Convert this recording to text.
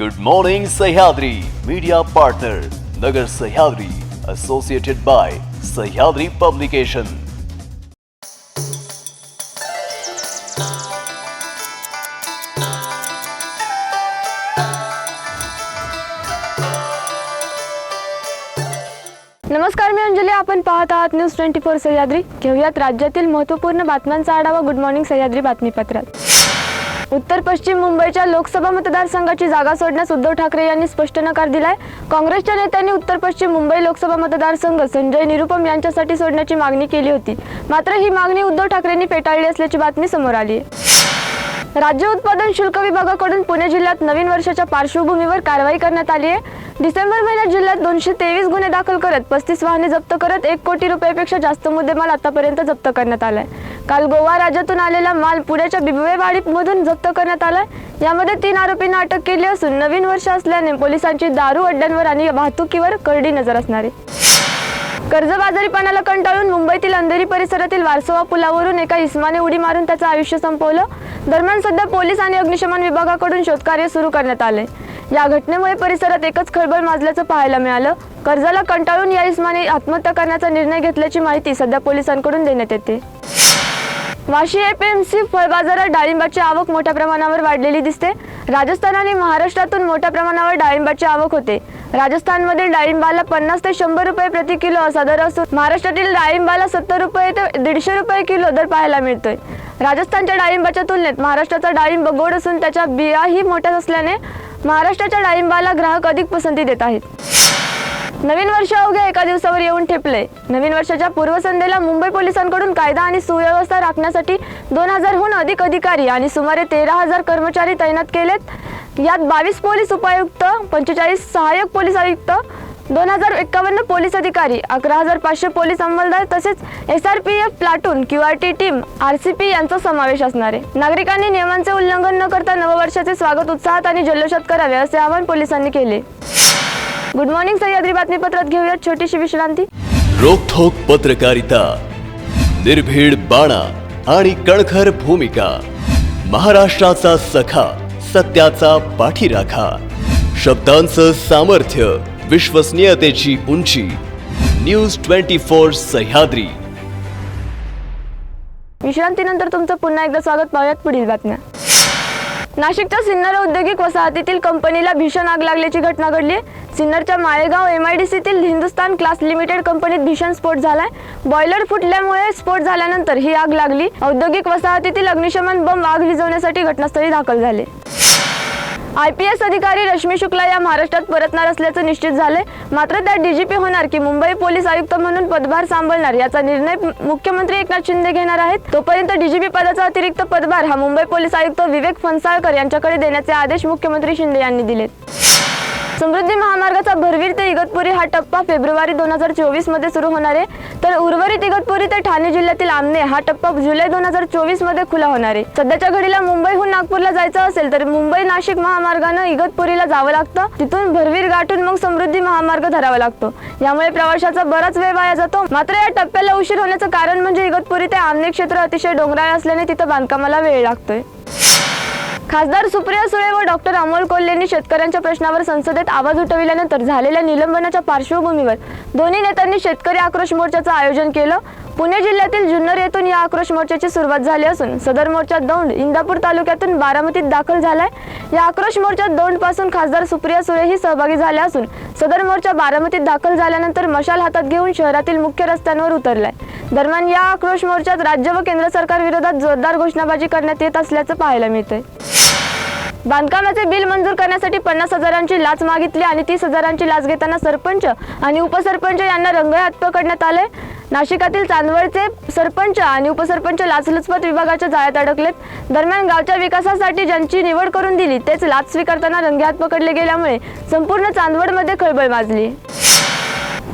Good morning Sahyadri media partner Nagar Sahyadri associated by Sahyadri publication नमस्कार मी अंजली. आपण पाहत आहात न्यूज ट्वेंटी फोर सह्याद्री घेऊयात राज्यातील महत्त्वपूर्ण बातम्यांचा आढावा. गुड मॉर्निंग सह्याद्री बातमीपत्रात. उत्तर पश्चिम मुंबईच्या लोकसभा मतदारसंघाची जागा सोडण्यास उद्धव ठाकरे यांनी स्पष्ट नकार दिलाय. काँग्रेसच्या नेत्यांनी उत्तर पश्चिम मुंबई लोकसभा मतदारसंघ संजय निरुपम यांच्यासाठी सोडण्याची मागणी केली होती. मात्र ही मागणी उद्धव ठाकरेंनी फेटाळली असल्याची बातमी समोर आली आहे राज्य उत्पादन शुल्क विभागाकडून पुणे जिल्ह्यात नवीन वर्षाच्या पार्श्वभूमीवर कारवाई करण्यात आली आहे डिसेंबर महिन्यात जिल्ह्यात दोनशे तेवीस गुन्हे दाखल करत पस्तीस वाहने जप्त करत एक कोटी रुपयापेक्षा जास्त मुद्देमाल आतापर्यंत जप्त करण्यात आलाय. काल गोवा राज्यातून आलेला माल पुण्याच्या बिबवेवाडीमधून जप्त करण्यात आलाय. यामध्ये तीन आरोपींना अटक केली असून नवीन वर्ष असल्याने पोलिसांची दारू अड्ड्यांवर आणि वाहतुकीवर करडी नजर असणार. आहे कर्जबाजारीपणाला कंटाळून मुंबईतील अंधेरी परिसरातील वारसोवा पुलावरून एका इस्माने उडी मारून त्याचं आयुष्य संपवलं. दरम्यान सध्या पोलीस आणि अग्निशमन विभागाकडून शोधकार्य सुरू करण्यात आले या घटनेमुळे परिसरात एकच खळबळ माजल्याचं पाहायला मिळालं. कर्जाला कंटाळून या इस्माने आत्महत्या करण्याचा निर्णय घेतल्याची माहिती सध्या पोलिसांकडून देण्यात येते. वाशी एपीएमसी फळ बाजारात डाळिंबाची आवक मोठ्या प्रमाणावर वाढलेली दिसते. राजस्थान आणि महाराष्ट्रातून मोठ्या प्रमाणावर डाळिंबाची आवक होते. राजस्थानमधील डाळिंबाला पन्नास ते शंभर रुपये प्रति किलो असा दर असून महाराष्ट्रातील डाळिंबाला सत्तर रुपये ते दीडशे रुपये किलो दर पाहायला मिळतोय. राजस्थानच्या डाळिंबाच्या तुलनेत महाराष्ट्राचा डाळिंब गोड असून त्याच्या बियाही मोठ्या असल्याने महाराष्ट्राच्या डाळिंबाला ग्राहक अधिक पसंती देत आहेत. नवीन वर्ष अवघ्या एका दिवसावर येऊन ठेपले. नवीन वर्षाच्या पूर्वसंध्येला मुंबई पोलिसांकडून कायदा आणि सुव्यवस्था राखण्यासाठी दोन हजारहून अधिक अधिकारी आणि सुमारे तेरा हजार कर्मचारी तैनात केलेत. यात बावीस पोलीस उपायुक्त पंचेचाळीस सहाय्यक पोलीस आयुक्त दोन हजार एक्कावन्न पोलीस अधिकारी अकरा हजार पाचशे पोलीस अंमलदार तसेच S R P F platoon Q R T team R C P यांचा समावेश असणार. आहे नागरिकांनी नियमांचे उल्लंघन न करता नववर्षाचे स्वागत उत्साहात आणि जल्लोषात करावे असे आवाहन पोलिसांनी केले. गुड मॉर्निंग सह्याद्री बातमीपत्रात घेऊयात छोटीशी विश्रांती. रोखोक पत्रकारिता निर्भीड बाणा आणि कणखर भूमिका महाराष्ट्राचा सखा सत्याचा पाठीराखा शब्दांचं सामर्थ्य विश्वसनीयतेची उंची. News twenty four Sahyadri. विश्रांतीनंतर तुमचं पुन्हा एकदा स्वागत पाहूयात पुढील बातम्या. नाशिकच्या सिन्नर औद्योगिक वसाहतीतील कंपनीला भीषण आग लागल्याची घटना घडली सिन्नरच्या माळेगाव एम आय डी सीतील हिंदुस्तान क्लास लिमिटेड कंपनीत भीषण स्फोट झालाय. बॉयलर फुटल्यामुळे स्फोट झाल्यानंतर ही आग लागली. औद्योगिक वसाहतीतील अग्निशमन बंब आग विझवण्यासाठी घटनास्थळी दाखल झाले. आय पी एस अधिकारी रश्मी शुक्ला या महाराष्ट्रात परतणार असल्याचं निश्चित झाले मात्र त्या डीजीपी होणार की मुंबई पोलीस आयुक्त म्हणून पदभार सांभाळणार याचा निर्णय मुख्यमंत्री एकनाथ शिंदे घेणार आहेत. तोपर्यंत डीजीपी पदाचा अतिरिक्त पदभार हा मुंबई पोलीस आयुक्त विवेक फणसाळकर यांच्याकडे देण्याचे आदेश मुख्यमंत्री शिंदे यांनी दिलेत. समृद्धी महामार्गाचा भरवीर ते इगतपुरी हा टप्पा फेब्रुवारी दोन हजार चोवीसमध्ये सुरू होणार आहे. तर उर्वरित इगतपुरी ते ठाणे जिल्ह्यातील आमने हा टप्पा जुलै दोन हजार चोवीसमध्ये खुला होणार आहे. सध्याच्या घडीला मुंबईहून नागपूरला जायचं असेल तर मुंबई नाशिक महामार्गानं इगतपुरीला जावं लागतं. तिथून भरवीर गाठून मग समृद्धी महामार्ग धरावा लागतो. यामुळे प्रवाशाचा बराच वेळ वाया जातो. मात्र या टप्प्याला उशीर होण्याचं कारण म्हणजे इगतपुरी ते आमने क्षेत्र अतिशय डोंगराळ असल्याने तिथं बांधकामाला वेळ लागतोय. खासदार सुप्रिया सुळे व डॉक्टर अमोल कोल्हेंनी शेतकऱ्यांच्या प्रश्नावर संसदेत आवाज उठविल्यानंतर झालेल्या निलंबनाच्या पार्श्वभूमीवर दोन्ही नेत्यांनी शेतकरी आक्रोश मोर्चाचं आयोजन केलं. पुणे जिल्ह्यातील जुन्नर येथून या आक्रोश मोर्चाची सुरुवात झाली असून सदर मोर्चा दौंड इंदापूर तालुक्यातून बारामतीत दाखल झालाय. या आक्रोश मोर्चात दौंडपासून खासदार सुप्रिया सुळेही सहभागी झाल्या असून सदर मोर्चा बारामतीत दाखल झाल्यानंतर मशाल हातात घेऊन शहरातील मुख्य रस्त्यांवर उतरलाय. दरम्यान या आक्रोश मोर्चात राज्य व केंद्र सरकार विरोधात जोरदार घोषणाबाजी करण्यात येत असल्याचं पाहायला मिळतंय. बांधकामाचे बिल मंजूर करण्यासाठी पन्नास हजारांची लाच मागितली आणि तीस हजारांची लाच घेताना सरपंच आणि उपसरपंच यांना रंगहात पकडण्यात आले. नाशिकातील चांदवडचे सरपंच आणि उपसरपंच लाचलुचपत विभागाच्या जाळ्यात अडकलेत. दरम्यान गावच्या विकासासाठी ज्यांची निवड करून दिली तेच लाच स्वीकारताना रंगेहात पकडले गेल्यामुळे संपूर्ण चांदवडमध्ये खळबळ माजली.